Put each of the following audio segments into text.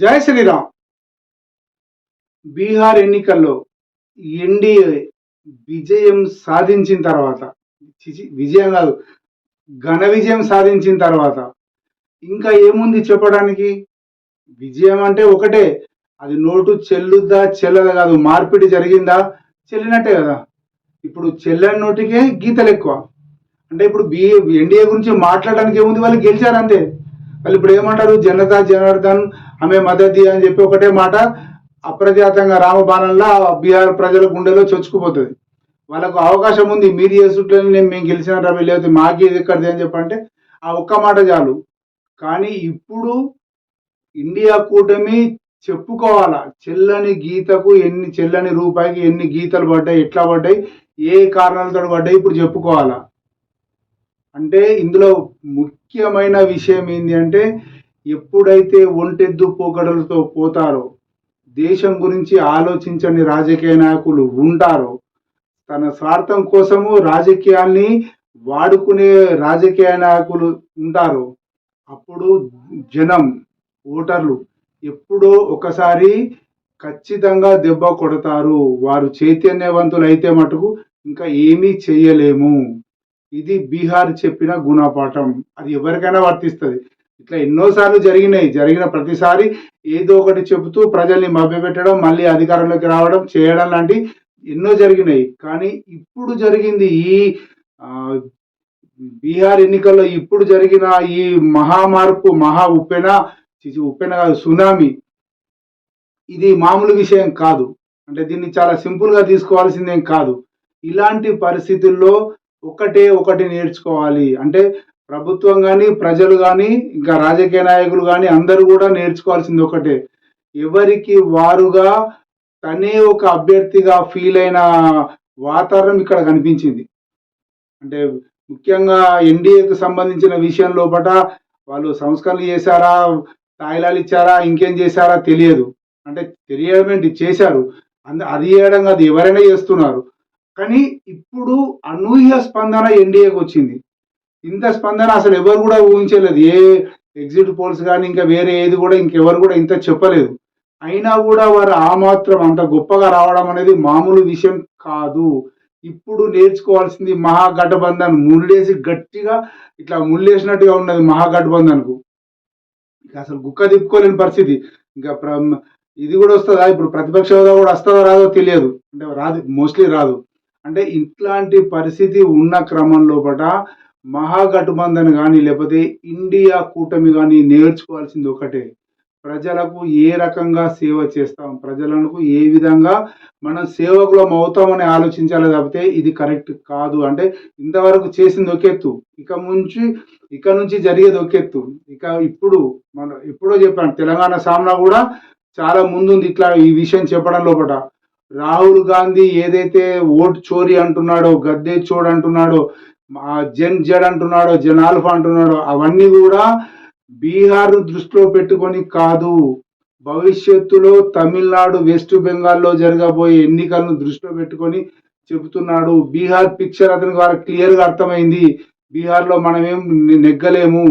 జై శ్రీరామ్. బీహార్ ఎన్నికల్లో ఎన్డీఏ విజయం సాధించిన తర్వాత విజయం కాదు ఘన విజయం సాధించిన తర్వాత ఇంకా ఏముంది చెప్పడానికి? విజయం అంటే ఒకటే అది నోటు చెల్లుద్దా చెల్లదా కాదు మార్పిడి జరిగిందా? చెల్లినట్టే కదా. ఇప్పుడు చెల్లని నోటికే గీతలు ఎక్కువ. అంటే ఇప్పుడు బి ఎన్డీఏ గురించి మాట్లాడడానికి ఏముంది? వాళ్ళు గెలిచారంతే వాళ్ళు ఇప్పుడు ఏమంటారు? జనతా జనార్దన్ ఆమె మద్దతు అని చెప్పి ఒకటే మాట అప్రజాతంగా రామబాణంలా బీహార్ ప్రజల గుండెలో చొచ్చుకుపోతుంది. వాళ్ళకు అవకాశం ఉంది మీరు చేసుకుంటే నేను మేము గెలిచిన రవి లేకపోతే మాకు ఇది ఎక్కడిది అని చెప్పంటే ఆ ఒక్క మాట చాలు. కానీ ఇప్పుడు ఇండియా కూటమి చెప్పుకోవాలా చెల్లని గీతకు ఎన్ని చెల్లని రూపాయికి ఎన్ని గీతలు పడ్డాయి ఎట్లా పడ్డాయి ఏ కారణాలతో పడ్డాయి ఇప్పుడు చెప్పుకోవాలా. అంటే ఇందులో ముఖ్యమైన విషయం ఏంటి అంటే ఎప్పుడైతే ఒంటెద్దు పోకడలతో పోతారో దేశం గురించి ఆలోచించని రాజకీయ నాయకులు ఉంటారో తన స్వార్థం కోసము రాజకీయాల్ని వాడుకునే రాజకీయ నాయకులు ఉంటారో అప్పుడు జనం ఓటర్లు ఎప్పుడో ఒకసారి ఖచ్చితంగా దెబ్బ కొడతారు. వారు చైతన్యవంతులు అయితే మటుకు ఇంకా ఏమీ చేయలేము. ఇది బీహార్ చెప్పిన గుణపాఠం. అది ఎవరికైనా వర్తిస్తుంది. ఇట్లా ఎన్నోసార్లు జరిగినాయి. జరిగిన ప్రతిసారి ఏదో ఒకటి చెబుతూ ప్రజల్ని మభ్యపెట్టడం మళ్ళీ అధికారంలోకి రావడం చేయడం లాంటి ఎన్నో జరిగినాయి. కానీ ఇప్పుడు జరిగింది ఈ బీహార్ ఎన్నికల్లో ఇప్పుడు జరిగిన ఈ మహామార్పు మహా ఉప్పెన ఉప్పెన కాదు సునామీ. ఇది మామూలు విషయం కాదు. అంటే దీన్ని చాలా సింపుల్గా తీసుకోవాల్సిందేం కాదు. ఇలాంటి పరిస్థితుల్లో ఒకటే ఒకటి నేర్చుకోవాలి. అంటే ప్రభుత్వం కానీ ప్రజలు కానీ ఇంకా రాజకీయ నాయకులు కానీ అందరూ కూడా నేర్చుకోవాల్సింది ఒకటే. ఎవరికి వారుగా తనే ఒక అభ్యర్థిగా ఫీల్ అయిన వాతావరణం ఇక్కడ కనిపించింది. అంటే ముఖ్యంగా ఎన్డీఏకి సంబంధించిన విషయం లోపల వాళ్ళు సంస్కరణలు చేశారా తాయిలాలు ఇచ్చారా ఇంకేం చేశారా తెలియదు. అంటే తెలియడం చేశారు. అంద అది చేయడం కాదు ఎవరైనా చేస్తున్నారు. కానీ ఇప్పుడు అనూహ్య స్పందన ఎన్డీఏకి వచ్చింది. ఇంత స్పందన అసలు ఎవరు కూడా ఊహించలేదు. ఏ ఎగ్జిట్ పోల్స్ కానీ ఇంకా వేరే ఏది కూడా ఇంకెవరు కూడా ఇంత చెప్పలేదు. అయినా కూడా వారు ఆ మాత్రం అంత గొప్పగా రావడం అనేది మామూలు విషయం కాదు. ఇప్పుడు నేర్చుకోవాల్సింది మహాగఠబంధన్. ముళ్ళేసి గట్టిగా ఇట్లా ముళ్ళేసినట్టుగా ఉన్నది మహాగఠబంధన్కు. ఇక అసలు గుక్క తిప్పుకోలేని పరిస్థితి. ఇంకా ప్ర- ఇది కూడా వస్తుందా? ఇప్పుడు ప్రతిపక్ష హోదా కూడా వస్తుందో? రాదో తెలియదు. అంటే రాదు మోస్ట్లీ రాదు. అంటే ఇట్లాంటి పరిస్థితి ఉన్న క్రమంలో లోపల మహాగఠబంధన్ కానీ లేకపోతే ఇండియా కూటమి కానీ నేర్చుకోవాల్సింది ఒకటే. ప్రజలకు ఏ రకంగా సేవ చేస్తాం? ప్రజలకు ఏ విధంగా మనం సేవకులం అవుతామని ఆలోచించాలి తప్పితే ఇది కరెక్ట్ కాదు. అంటే ఇంతవరకు చేసింది ఒకెత్తు ఇక నుంచి ఇక నుంచి జరిగేది ఒకెత్తు ఇక ఇప్పుడు మనం ఎప్పుడో చెప్పాను తెలంగాణ సామ్నా కూడా చాలా ముందుంది ఇట్లా ఈ విషయం చెప్పడం లోపల. రాహుల్ గాంధీ ఏదైతే ఓట్ చోరీ అంటున్నాడో గద్దె చోడు అంటున్నాడో జెన్ జడ్ అంటున్నాడో జెన్ ఆల్ఫా అంటున్నాడో అవన్నీ కూడా బీహార్ దృష్టిలో పెట్టుకొని కాదు. భవిష్యత్తులో తమిళనాడు వెస్ట్ బెంగాల్లో జరగబోయే ఎన్నికలను దృష్టిలో పెట్టుకొని చెబుతున్నాడు. బీహార్ పిక్చర్ అతనికి వాళ్ళకి క్లియర్గా అర్థమైంది. బీహార్లో మనమేం నెగ్గలేము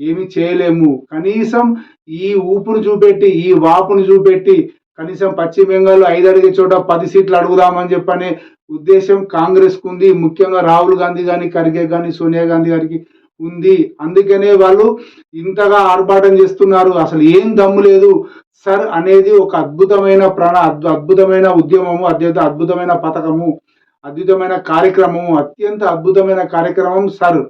ఏమి చేయలేము. కనీసం ఈ ఊపును చూపెట్టి ఈ వాపును చూపెట్టి కనీసం పశ్చిమ బెంగాల్లో ఐదు అడిగే చోట పది సీట్లు అడుగుదామని చెప్పనే ఉద్దేశం కాంగ్రెస్కు ఉంది ముఖ్యంగా రాహుల్ గాంధీ కానీ ఖర్గే కానీ సోనియా గాంధీ గారికి ఉంది. అందుకనే వాళ్ళు ఇంతగా ఆర్భాటం చేస్తున్నారు. అసలు ఏం దమ్ము లేదు. సర్ అనేది ఒక అద్భుతమైన ప్రాణ అద్భు- అద్భుతమైన ఉద్యమము అత్యంత అద్భుతమైన పథకము అద్భుతమైన కార్యక్రమము అత్యంత అద్భుతమైన కార్యక్రమం సర్.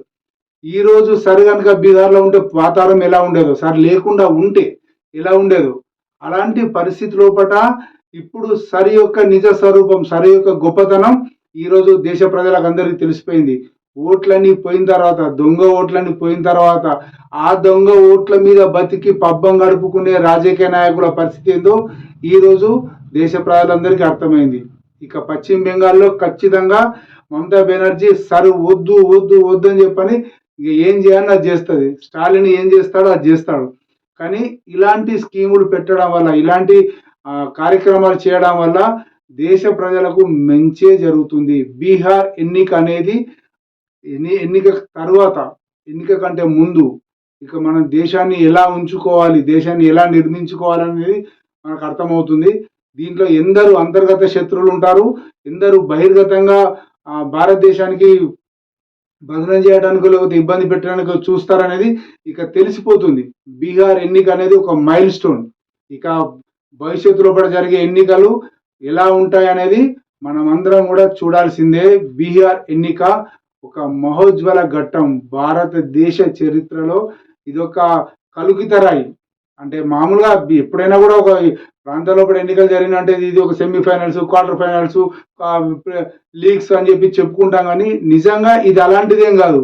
ఈరోజు సర్ కనుక బీహార్లో ఉంటే వాతావరణం ఎలా ఉండేదో సార్ లేకుండా ఉంటే ఎలా ఉండేదో అలాంటి పరిస్థితి లోపట ఇప్పుడు సరి యొక్క నిజ స్వరూపం సరి యొక్క గొప్పతనం ఈరోజు దేశ ప్రజలకు అందరికీ తెలిసిపోయింది. ఓట్లన్నీ పోయిన తర్వాత దొంగ ఓట్లన్నీ పోయిన తర్వాత ఆ దొంగ ఓట్ల మీద బతికి పబ్బం గడుపుకునే రాజకీయ నాయకుల పరిస్థితి ఏందో ఈరోజు దేశ ప్రజలందరికీ అర్థమైంది. ఇక పశ్చిమ బెంగాల్లో ఖచ్చితంగా మమతా బెనర్జీ సరు వద్దు వద్దు వద్దు అని చెప్పని ఇక ఏం చేయాలని అది చేస్తుంది. స్టాలిన్ ఏం చేస్తాడో అది చేస్తాడు. కానీ ఇలాంటి స్కీములు పెట్టడం వల్ల ఇలాంటి కార్యక్రమాలు చేయడం వల్ల దేశ ప్రజలకు మంచే జరుగుతుంది. బీహార్ ఎన్నిక అనేది ఎన్ని ఎన్నిక తర్వాత ఎన్నిక కంటే ముందు ఇక మనం దేశాన్ని ఎలా ఉంచుకోవాలి దేశాన్ని ఎలా నిర్మించుకోవాలనేది మనకు అర్థమవుతుంది. దీంట్లో ఎందరు అంతర్గత శత్రువులు ఉంటారు. ఎందరు బహిర్గతంగా భారతదేశానికి భజన చేయడానికి లేకపోతే ఇబ్బంది పెట్టడానికి చూస్తారనేది ఇక తెలిసిపోతుంది. బీహార్ ఎన్నిక అనేది ఒక మైల్ స్టోన్ ఇక భవిష్యత్తులో కూడా జరిగే ఎన్నికలు ఎలా ఉంటాయి అనేది మనం అందరం కూడా చూడాల్సిందే. బీహార్ ఎన్నిక ఒక మహోజ్వల ఘట్టం. భారతదేశ చరిత్రలో ఇదొక కలుగితరాయి అంటే మామూలుగా ఎప్పుడైనా కూడా ఒక ప్రాంతాల్లో కూడా ఎన్నికలు జరిగినంటే ఇది ఒక సెమీఫైనల్స్ క్వార్టర్ ఫైనల్స్ లీగ్స్ అని చెప్పి చెప్పుకుంటాం కానీ నిజంగా ఇది అలాంటిదేం కాదు.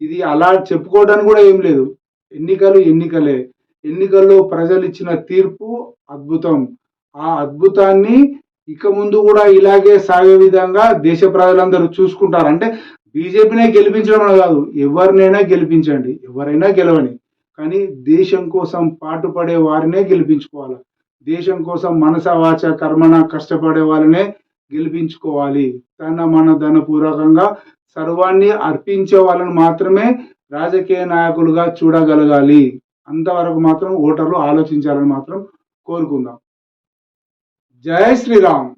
ఇది అలా చెప్పుకోవడానికి కూడా ఏం లేదు. ఎన్నికలు ఎన్నికలే. ఎన్నికల్లో ప్రజలు ఇచ్చిన తీర్పు అద్భుతం. ఆ అద్భుతాన్ని ఇక ముందు కూడా ఇలాగే సాగే విధంగా దేశ ప్రజలందరూ చూసుకుంటారు. అంటే బీజేపీనే గెలిపించడం కాదు. ఎవరినైనా గెలిపించండి. ఎవరైనా గెలవని కానీ దేశం కోసం పాటుపడే వారినే గెలిపించుకోవాలి. దేశం కోసం మనస వాచ కర్మన కష్టపడే వాళ్ళనే గెలిపించుకోవాలి. తన మన ధనపూర్వకంగా సర్వాన్ని అర్పించే వాళ్ళని మాత్రమే రాజకీయ నాయకులుగా చూడగలగాలి. అంతవరకు మాత్రం ఓటర్లు ఆలోచించాలని మాత్రం కోరుకుందాం. జై శ్రీరామ్!